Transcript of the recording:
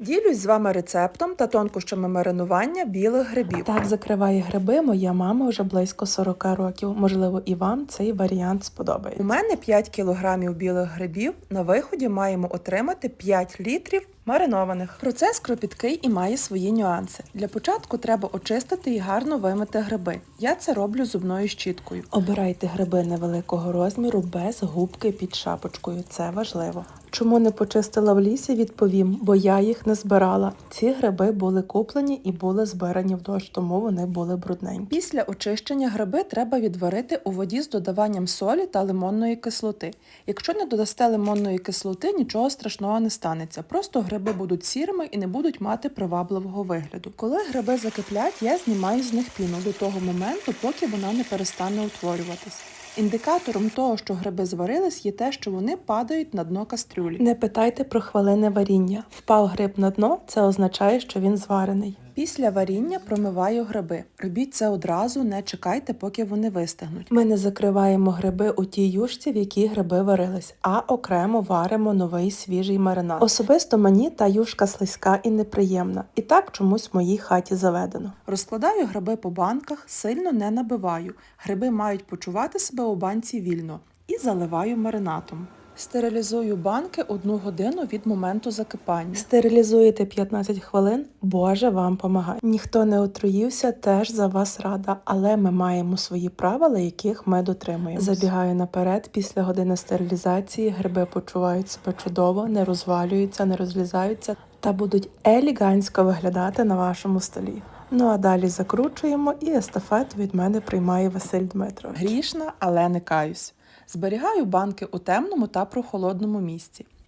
Ділюсь з вами рецептом та тонкощами маринування білих грибів. Так закриває гриби моя мама вже близько 40 років. Можливо, і вам цей варіант сподобається. У мене 5 кілограмів білих грибів. На виході маємо отримати 5 літрів маринованих. Процес кропіткий і має свої нюанси. Для початку треба очистити і гарно вимити гриби. Я це роблю зубною щіткою. Обирайте гриби невеликого розміру без губки під шапочкою. Це важливо. Чому не почистила в лісі? Відповім, бо я їх не збирала. Ці гриби були куплені і були збирані в дощ, тому вони були брудненькі. Після очищення гриби треба відварити у воді з додаванням солі та лимонної кислоти. Якщо не додасте лимонної кислоти, нічого страшного не станеться. Просто гриби будуть сірими і не будуть мати привабливого вигляду. Коли гриби закиплять, я знімаю з них піну до того моменту, поки вона не перестане утворюватись. Індикатором того, що гриби зварились, є те, що вони падають на дно кастрюлі. Не питайте про хвилини варіння. Впав гриб на дно, це означає, що він зварений. Після варіння промиваю гриби. Робіть це одразу, не чекайте, поки вони вистигнуть. Ми не закриваємо гриби у тій юшці, в якій гриби варились, а окремо варимо новий свіжий маринад. Особисто мені та юшка слизька і неприємна, і так чомусь в моїй хаті заведено. Розкладаю гриби по банках, сильно не набиваю. Гриби мають почувати себе у банці вільно і заливаю маринатом. Стерилізую банки одну годину від моменту закипання. Стерилізуєте 15 хвилин, Боже вам помагає. Ніхто не отруївся, теж за вас рада, але ми маємо свої правила, яких ми дотримуємося. Забігаю наперед, після години стерилізації гриби почувають себе чудово, не розвалюються, не розлізаються та будуть елегантсько виглядати на вашому столі. Ну а далі закручуємо і естафету від мене приймає Василь Дмитрович. Грішна, але не каюсь. Зберігаю банки у темному та прохолодному місці.